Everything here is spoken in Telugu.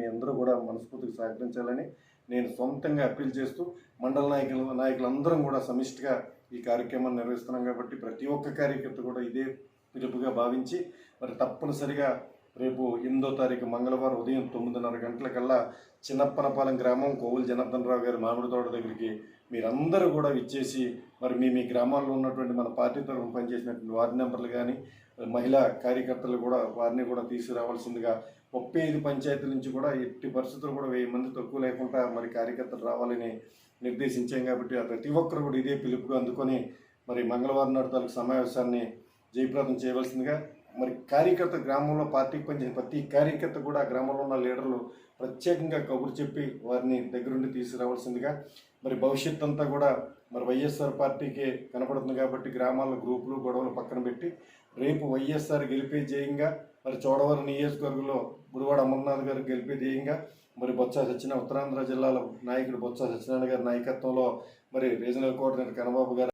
నేను అందరూ కూడా మనస్ఫూర్తిగా సహకరించాలని నేను సొంతంగా అప్పీల్ చేస్తూ మండల నాయకులు నాయకులందరం కూడా సమిష్టిగా ఈ కార్యక్రమాన్ని నిర్వహిస్తున్నాం కాబట్టి ప్రతి ఒక్క కార్యకర్త కూడా ఇదే పిలుపుగా భావించి మరి తప్పనిసరిగా రేపు ఎనిమిదో తారీఖు మంగళవారం ఉదయం తొమ్మిదిన్నర గంటలకల్లా చిన్నప్పనపాలెం గ్రామం కోవులు జనార్దన్ రావు గారి మామిడి తోట దగ్గరికి మీరందరూ కూడా విచ్చేసి మరి మీ మీ గ్రామాల్లో ఉన్నటువంటి మన పార్టీ తరఫున పనిచేసినటువంటి వార్డు మెంబర్లు కానీ మహిళా కార్యకర్తలు కూడా వారిని కూడా తీసుకురావాల్సిందిగా ముప్పై ఐదు పంచాయతీల నుంచి కూడా ఎట్టి పరిస్థితులు కూడా వెయ్యి మంది తక్కువ లేకుండా మరి కార్యకర్తలు రావాలని నిర్దేశించాం కాబట్టి ప్రతి ఒక్కరు కూడా ఇదే పిలుపుగా అందుకొని మరి మంగళవారం నాడు తాలూకు సమావేశాన్ని జయప్రదం చేయవలసిందిగా మరి కార్యకర్త గ్రామంలో పార్టీకి పనిచేసిన ప్రతి కార్యకర్త కూడా గ్రామంలో ఉన్న లీడర్లు ప్రత్యేకంగా కబురు చెప్పి వారిని దగ్గరుండి తీసుకురావాల్సిందిగా మరి భవిష్యత్ అంతా కూడా మరి వైఎస్ఆర్ పార్టీకి కనపడుతుంది కాబట్టి గ్రామాల గ్రూపులు గొడవలు పక్కన పెట్టి రేపు వైఎస్ఆర్ గెలిపే జయంగా మరి చోడవరం నియోజకవర్గంలో గుడివాడ అమర్నాథ్ గారు గెలిపేది ధ్యేయంగా మరి బొత్స సత్యనారాయణ ఉత్తరాంధ్ర జిల్లాలో నాయకుడు బొత్స సత్యనారాయణ గారి నాయకత్వంలో మరి రీజనల్ కోఆర్డినేటర్ కనబాబు గారు